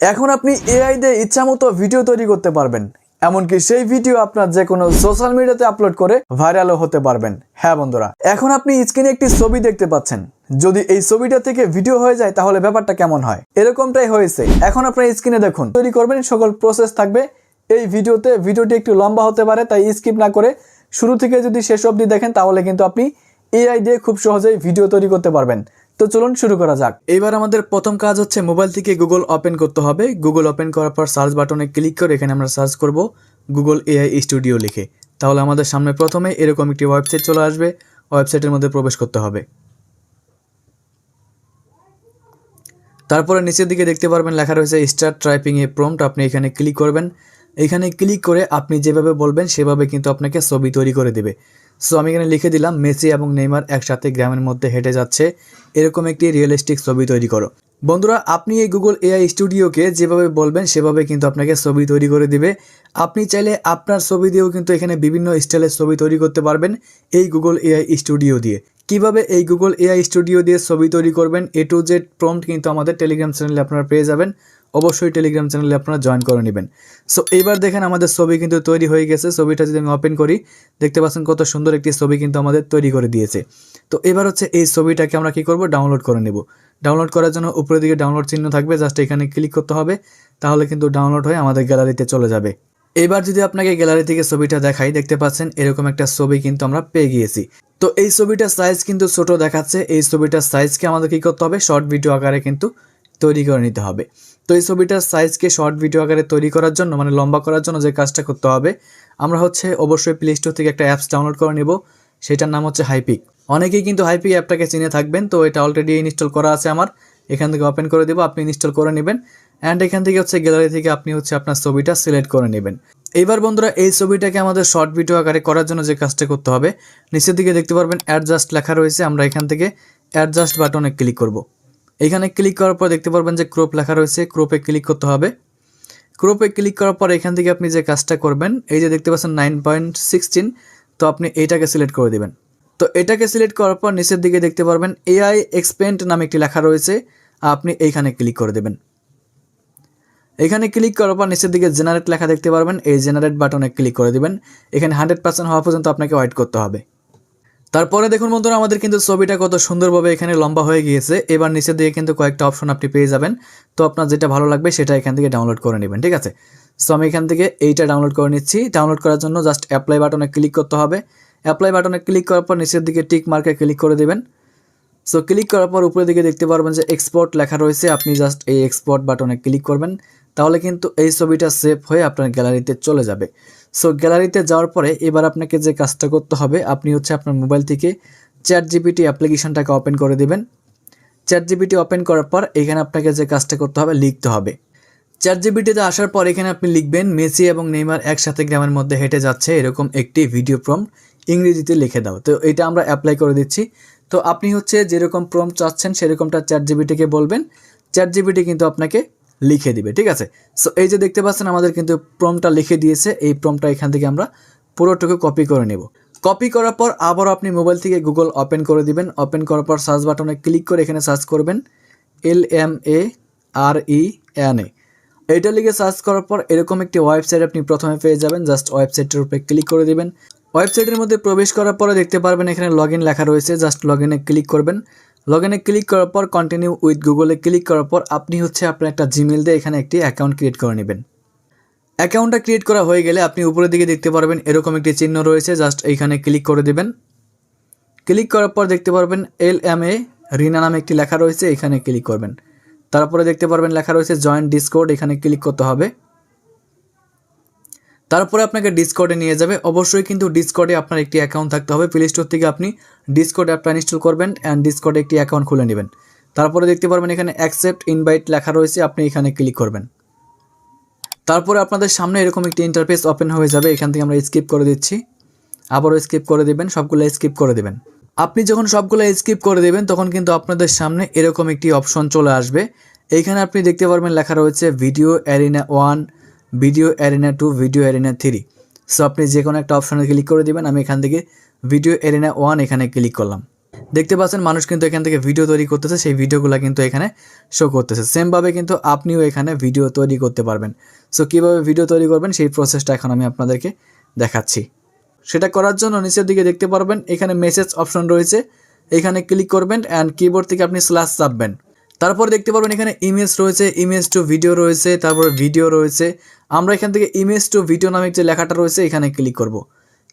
এখন আপনি এআই দিয়ে ইচ্ছামতো ভিডিও তৈরি করতে পারবেন। এমনকি সেই ভিডিও আপনার যে কোনো সোশ্যাল মিডিয়াতে আপলোড করে ভাইরালও হতে পারবেন। হ্যাঁ বন্ধুরা, এখন আপনি স্ক্রিনে একটি ছবি দেখতে পাচ্ছেন। যদি এই ছবিটা থেকে ভিডিও হয়ে যায়, তাহলে ব্যাপারটা কেমন হয়? এরকমটাই হয়েছে। এখন আপনার স্ক্রিনে দেখুন, তৈরি করবেন, সকল প্রসেস থাকবে। এই ভিডিওতে ভিডিওটি একটু লম্বা হতে পারে, তাই স্কিপ না করে শুরু থেকে যদি শেষ অবধি দেখেন, তাহলে কিন্তু আপনি এআই দিয়ে খুব সহজেই ভিডিও তৈরি করতে পারবেন। তো চলুন শুরু করা যাক। এবার আমাদের প্রথম কাজ হচ্ছে মোবাইল থেকে গুগল ওপেন করতে হবে। গুগল ওপেন করার পর সার্চ বাটনে ক্লিক করে এখানে আমরা সার্চ করব গুগল এআই স্টুডিও লিখে। তাহলে আমাদের সামনে প্রথমে এরকম একটি ওয়েবসাইট চলে আসবে। ওয়েবসাইটের মধ্যে প্রবেশ করতে হবে। তারপরে নিচের দিকে দেখতে পারবেন লেখা রয়েছে স্টার্ট টাইপিং এ প্রম্পট আপনি এখানে ক্লিক করবেন। এখানে ক্লিক করে আপনি যেভাবে বলবেন সেভাবে কিন্তু আপনাকে ছবি তৈরি করে দেবে। সো আমি এখানে লিখে দিলাম, মেসি এবং নেইমার একসাথে গ্রামের মধ্যে হেঁটে যাচ্ছে। এরকম একটি রিয়েলিস্টিক ছবি তৈরি করো। বন্ধুরা, আপনি এই গুগল এআই স্টুডিওকে যেভাবে বলবেন, সেভাবে কিন্তু আপনাকে ছবি তৈরি করে দিবে। আপনি চাইলে আপনার ছবি দিয়েও কিন্তু এখানে বিভিন্ন স্টাইলের ছবি তৈরি করতে পারবেন এই গুগল এআই স্টুডিও দিয়ে। কীভাবে এই গুগল এআই স্টুডিও দিয়ে ছবি তৈরি করবেন এ টু জেড প্রম্পট কিন্তু আমাদের টেলিগ্রাম চ্যানেলে আপনারা পেয়ে যাবেন। অবশ্যই টেলিগ্রাম চ্যানেলে আপনারা জয়েন করে নেবেন। সো এবার দেখেন আমাদের ছবি কিন্তু তৈরি হয়ে গেছে। ছবিটা যদি আমি ওপেন করি, দেখতে পাচ্ছেন কত সুন্দর একটি ছবি কিন্তু আমাদের তৈরি করে দিয়েছে। তো এবার হচ্ছে এই ছবিটাকে আমরা কি করব? ডাউনলোড করে নেব। ডাউনলোড করার জন্য উপরের দিকে ডাউনলোড চিহ্ন থাকবে। জাস্ট এখানে ক্লিক করতে হবে। তাহলে কিন্তু ডাউনলোড হয়ে আমাদের গ্যালারিতে চলে যাবে। এবার যদি আপনাকে গ্যালারি থেকে ছবিটা দেখাই, দেখতে পাচ্ছেন এরকম একটা ছবি কিন্তু আমরা পেয়ে গিয়েছি। তো এই ছবিটার সাইজ কিন্তু ছোট দেখাচ্ছে। এই ছবিটার সাইজকে আমাদের কী করতে হবে? শর্ট ভিডিও আকারে কিন্তু তৈরি করে নিতে হবে। তো এই ছবিটার সাইজকে শর্ট ভিডিও আকারে তৈরি করার জন্য মানে লম্বা করার জন্য যে কাজটা করতে হবে, আমরা হচ্ছে অবশ্যই প্লে স্টোর থেকে একটা অ্যাপস ডাউনলোড করে নেব। সেটার নাম হচ্ছে হাইপিক অনেকেই কিন্তু হাইপিক অ্যাপটাকে চিনে থাকবেন, তো এটা অলরেডি ইনস্টল করা আছে আমার। এখান থেকে ওপেন করে দেবো, আপনি ইনস্টল করে নেবেন। অ্যান্ড এখান থেকে হচ্ছে গ্যালারি থেকে আপনি হচ্ছে আপনার ছবিটা সিলেক্ট করে নেবেন। এইবার বন্ধুরা, এই ছবিটাকে আমাদের শর্ট ভিডিও আকারে করার জন্য যে কাজটা করতে হবে, নিচের দিকে দেখতে পারবেন অ্যাডজাস্ট লেখা রয়েছে। আমরা এখান থেকে অ্যাডজাস্ট বাটনে ক্লিক করব। এখানে ক্লিক করার পর দেখতে পারবেন যে ক্রোপ লেখা রয়েছে ক্রোপে ক্লিক করতে হবে। ক্রোপে ক্লিক করার পর এখান থেকে আপনি যে কাজটা করবেন, এই যে দেখতে পাচ্ছেন নাইন পয়েন্ট সিক্সটিন তো আপনি এইটাকে সিলেক্ট করে দেবেন। তো এটাকে সিলেক্ট করার পর নিচের দিকে দেখতে পারবেন এআই এক্সপেন্ট নামে একটি লেখা রয়েছে, আপনি এইখানে ক্লিক করে দেবেন। এখানে ক্লিক করার পর নিচের দিকে জেনারেট লেখা দেখতে পারবেন, এই জেনারেট বাটনে ক্লিক করে দেবেন। এখানে হান্ড্রেড পার্সেন্ট হওয়া পর্যন্ত আপনাকে ওয়েট করতে হবে। তারপরে দেখুন বন্ধুরা, আমাদের কিন্তু ছবিটা কত সুন্দরভাবে এখানে লম্বা হয়ে গিয়েছে। এবার নিচের দিকে কিন্তু কয়েকটা অপশন আপনি পেয়ে যাবেন। তো আপনার যেটা ভালো লাগবে সেটা এখান থেকে ডাউনলোড করে নেবেন, ঠিক আছে? সো আমি এখান থেকে এইটা ডাউনলোড করে নিচ্ছি। ডাউনলোড করার জন্য জাস্ট অ্যাপ্লাই বাটনে ক্লিক করতে হবে। অ্যাপ্লাই বাটনে ক্লিক করার পর নিচের দিকে টিক মার্কে ক্লিক করে দেবেন। সো ক্লিক করার পর উপরের দিকে দেখতে পারবেন যে এক্সপোর্ট লেখা রয়েছে। আপনি জাস্ট এই এক্সপোর্ট বাটনে ক্লিক করবেন। তাহলে কিন্তু এই ছবিটা সেভ হয়ে আপনার গ্যালারিতে চলে যাবে। সো গ্যালারিতে যাওয়ার পরে এবার আপনাকে যে কাজটা করতে হবে, আপনি হচ্ছে আপনার মোবাইল থেকে চ্যাট জিপিটি অ্যাপ্লিকেশনটাকে ওপেন করে দেবেন। চ্যাট জিপিটি ওপেন করার পর এখানে আপনাকে যে কাজটা করতে হবে, লিখতে হবে। চ্যাট জিপিটিতে আসার পর এখানে আপনি লিখবেন, মেসি এবং নেইমার একসাথে গ্রামের মধ্যে হেঁটে যাচ্ছে। এরকম একটি ভিডিও প্রম ইংরেজিতে লিখে দাও। তো এটা আমরা অ্যাপ্লাই করে দিচ্ছি। তো আপনি হচ্ছে যেরকম প্রম চাচ্ছেন সেরকমটা চ্যাট জিবিটিকে বলবেন। চ্যাট জিবিটি কিন্তু আপনাকে লিখে দিবে, ঠিক আছে? সো এই যে দেখতে পাচ্ছেন আমাদের কিন্তু প্রমটা লিখে দিয়েছে, এই প্রমটা এখান থেকে আমরা পুরোটুকু কপি করে নেব। কপি করার পর আবারও আপনি মোবাইল থেকে গুগল ওপেন করে দিবেন। ওপেন করার পর সার্চ বাটনে ক্লিক করে এখানে সার্চ করবেন L M A R E N A এইটা লিখে সার্চ করার পর এরকম একটি ওয়েবসাইট আপনি প্রথমে পেয়ে যাবেন। জাস্ট ওয়েবসাইটের উপরে ক্লিক করে দিবেন। ওয়েবসাইটের মধ্যে প্রবেশ করার পরে দেখতে পারবেন এখানে লগ লেখা রয়েছে জাস্ট লগ ক্লিক করবেন। লগ ইনে ক্লিক করার পর কন্টিনিউ উইথ গুগলে ক্লিক করার পর আপনি হচ্ছে আপনার একটা জিমেল দিয়ে এখানে একটি অ্যাকাউন্ট ক্রিয়েট করে নেবেন। অ্যাকাউন্টটা ক্রিয়েট করা হয়ে গেলে আপনি উপরের দিকে দেখতে পারবেন এরকম একটি চিহ্ন রয়েছে জাস্ট এইখানে ক্লিক করে দেবেন। ক্লিক করার পর দেখতে পারবেন এল এম এ রিনা নামে একটি লেখা রয়েছে, এখানে ক্লিক করবেন। তারপরে দেখতে পারবেন লেখা রয়েছে জয়েন্ট ডিসকোড এখানে ক্লিক করতে হবে। তারপরে আপনাকে ডিসকর্ডে নিয়ে যাবে। অবশ্যই কিন্তু ডিসকর্ডে আপনার একটি অ্যাকাউন্ট থাকতে হবে। প্লে স্টোর থেকে আপনি ডিসকর্ড অ্যাপটা ইনস্টল করবেন অ্যান্ড ডিসকর্ডে একটি অ্যাকাউন্ট খুলে নেবেন। তারপরে দেখতে পারবেন এখানে অ্যাকসেপ্ট ইনভাইট লেখা রয়েছে। আপনি এখানে ক্লিক করবেন। তারপরে আপনাদের সামনে এরকম একটি ইন্টারফেস ওপেন হয়ে যাবে। এখান থেকে আমরা স্কিপ করে দিচ্ছি। আবারও স্কিপ করে দেবেন। সবগুলো স্কিপ করে দেবেন। আপনি যখন সবগুলো স্কিপ করে দেবেন, তখন কিন্তু আপনাদের সামনে এরকম একটি অপশন চলে আসবে। এইখানে আপনি দেখতে পারবেন লেখা রয়েছে video arena one video arena two video arena three so আপনি যে কোনো একটা অপশানে ক্লিক করে দেবেন, আমি এখান থেকে ভিডিও অ্যারিনা ওয়ান এখানে ক্লিক করলাম। দেখতে পাচ্ছেন, মানুষ কিন্তু এখান থেকে ভিডিও তৈরি করতেছে, সেই ভিডিওগুলো কিন্তু এখানে শো করতেছে। সেমভাবে কিন্তু আপনিও এখানে ভিডিও তৈরি করতে পারবেন। সো কীভাবে ভিডিও তৈরি করবেন, সেই প্রসেসটা এখন আমি আপনাদেরকে দেখাচ্ছি। সেটা করার জন্য নিচের দিকে দেখতে পারবেন, এখানে মেসেজ অপশন রয়েছে। এখানে ক্লিক করবেন অ্যান্ড কিবোর্ড থেকে আপনি স্ল্যাশ চাপবেন। তারপর দেখতে পারবেন এখানে ইমেজ রয়েছে ইমেজ টু ভিডিও রয়েছে, তারপর ভিডিও রয়েছে। আমরা এখান থেকে ইমেজ টু ভিডিও নামে যে লেখাটা রয়েছে, এখানে ক্লিক করব।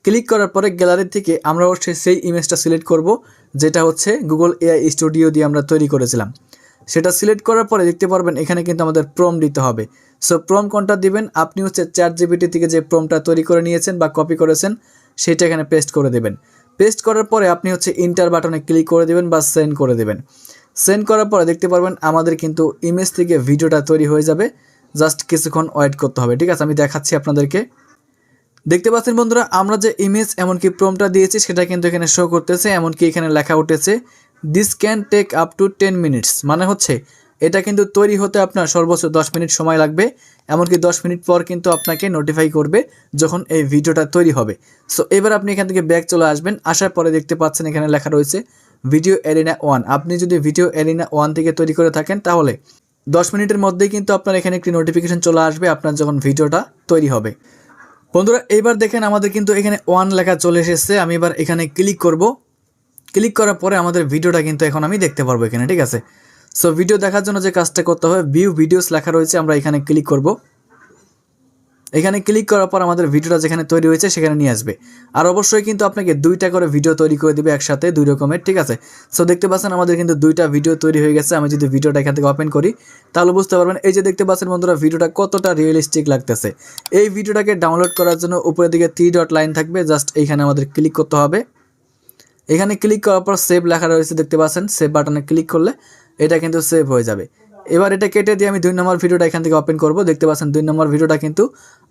ক্লিক করার পরে গ্যালারি থেকে আমরা হচ্ছে সেই ইমেজটা সিলেক্ট করব, যেটা হচ্ছে গুগল এআই স্টুডিও দিয়ে আমরা তৈরি করেছিলাম। সেটা সিলেক্ট করার পরে দেখতে পারবেন এখানে কিন্তু আমাদের প্রম দিতে হবে। সো প্রম কোনটা দিবেন? আপনি হচ্ছে চ্যাট জিবিটি থেকে যে প্রমটা তৈরি করে নিয়েছেন বা কপি করেছেন, সেটা এখানে পেস্ট করে দেবেন। পেস্ট করার পরে আপনি হচ্ছে ইন্টার বাটনে ক্লিক করে দেবেন বা সেন্ড করে দেবেন। সেন্ড করার পরে দেখতে পারবেন আমাদের কিন্তু ইমেজ থেকে ভিডিওটা তৈরি হয়ে যাবে। জাস্ট কিছুক্ষণ ওয়েট করতে হবে, ঠিক আছে? আমি দেখাচ্ছি আপনাদেরকে। দেখতে পাচ্ছেন বন্ধুরা, আমরা যে ইমেজ এমনকি প্রমটা দিয়েছি, সেটা কিন্তু এখানে শো করতেছে, এমনকি এখানে লেখা উঠেছে this can take up to ten minutes মানে হচ্ছে, এটা কিন্তু তৈরি হতে আপনার সর্বোচ্চ দশ মিনিট সময় লাগবে, এমনকি দশ মিনিট পর কিন্তু আপনাকে নোটিফাই করবে যখন এই ভিডিওটা তৈরি হবে। সো এবার আপনি এখান থেকে ব্যাক চলে আসবেন, আসার পরে দেখতে পাচ্ছেন এখানে লেখা রয়েছে ভিডিও এরিনা ওয়ান আপনি যদি ভিডিও এরিনা ওয়ান থেকে তৈরি করে থাকেন, তাহলে দশ মিনিটের মধ্যেই কিন্তু আপনার এখানে একটি নোটিফিকেশন চলে আসবে, আপনার যখন ভিডিওটা তৈরি হবে। বন্ধুরা, এইবার দেখেন আমাদের কিন্তু এখানে ওয়ান লেখা চলে এসেছে। আমি এবার এখানে ক্লিক করব। ক্লিক করার পরে আমাদের ভিডিওটা কিন্তু এখন আমি দেখতে পারব এখানে, ঠিক আছে? সো ভিডিও দেখার জন্য যে কাজটা করতে হবে ভিউ ভিডিওস লেখা রয়েছে, আমরা এখানে ক্লিক করব। এখানে ক্লিক করার পর আমাদের ভিডিওটা যেখানে তৈরি হয়েছে সেখানে নিয়ে আসবে। আর অবশ্যই কিন্তু আপনাকে দুইটা করে ভিডিও তৈরি করে দিবে একসাথে, দুই রকমের, ঠিক আছে? সো দেখতে পাচ্ছেন আমাদের কিন্তু দুইটা ভিডিও তৈরি হয়ে গেছে। আমি যদি ভিডিওটা এখান থেকে ওপেন করি, তাহলে বুঝতে পারবেন, এই যে দেখতে পাচ্ছেন বন্ধুরা, ভিডিওটা কতটা রিয়েলিস্টিক লাগতেছে। এই ভিডিওটাকে ডাউনলোড করার জন্য উপরের দিকে থ্রি ডট লাইন থাকবে জাস্ট এইখানে আমাদের ক্লিক করতে হবে। এখানে ক্লিক করার পর সেভ লেখা রয়েছে, দেখতে পাচ্ছেন? সেভ বাটনে ক্লিক করলে এটা কিন্তু সেভ হয়ে যাবে। এবার এটা কেটে দিয়ে আমি দুই নম্বর ভিডিওটা এখান থেকে ওপেন করব। দেখতে পাচ্ছেন দুই নম্বর ভিডিওটা কিন্তু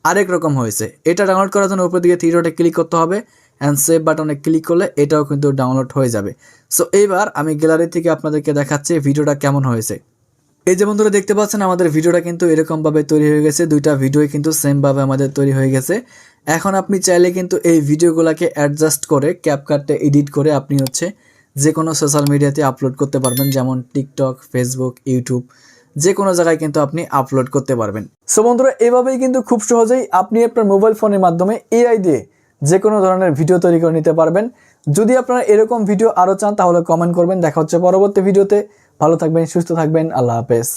আরেক রকম হয়েছে। এটা ডাউনলোড করার জন্য উপর দিকে থ্রি ডটে ক্লিক করতে হবে অ্যান্ড সেভ বাটনে ক্লিক করলে এটাও কিন্তু ডাউনলোড হয়ে যাবে। সো এইবার আমি গ্যালারি থেকে আপনাদেরকে দেখাচ্ছি ভিডিওটা কেমন হয়েছে। এই যে বন্ধুরা দেখতে পাচ্ছেন, আমাদের ভিডিওটা কিন্তু এরকমভাবে তৈরি হয়ে গেছে। দুইটা ভিডিও কিন্তু সেমভাবে আমাদের তৈরি হয়ে গেছে। এখন আপনি চাইলে কিন্তু এই ভিডিওগুলোকে অ্যাডজাস্ট করে ক্যাপকাটে এডিট করে আপনি হচ্ছে যে কোনো সোশ্যাল মিডিয়াতে আপলোড করতে পারবেন, যেমন টিকটক ফেসবুক ইউটিউব যে কোনো জায়গায় কিন্তু আপনি আপলোড করতে পারবেন। সো বন্ধুরা, এভাবেই কিন্তু খুব সহজেই আপনি আপনার মোবাইল ফোনের মাধ্যমে এআই দিয়ে যে কোনো ধরনের ভিডিও তৈরি করে নিতে পারবেন। যদি আপনারা এরকম ভিডিও আরও চান, তাহলে কমেন্ট করবেন। দেখা হচ্ছে পরবর্তী ভিডিওতে ভালো থাকবেন, সুস্থ থাকবেন। আল্লাহ হাফেজ।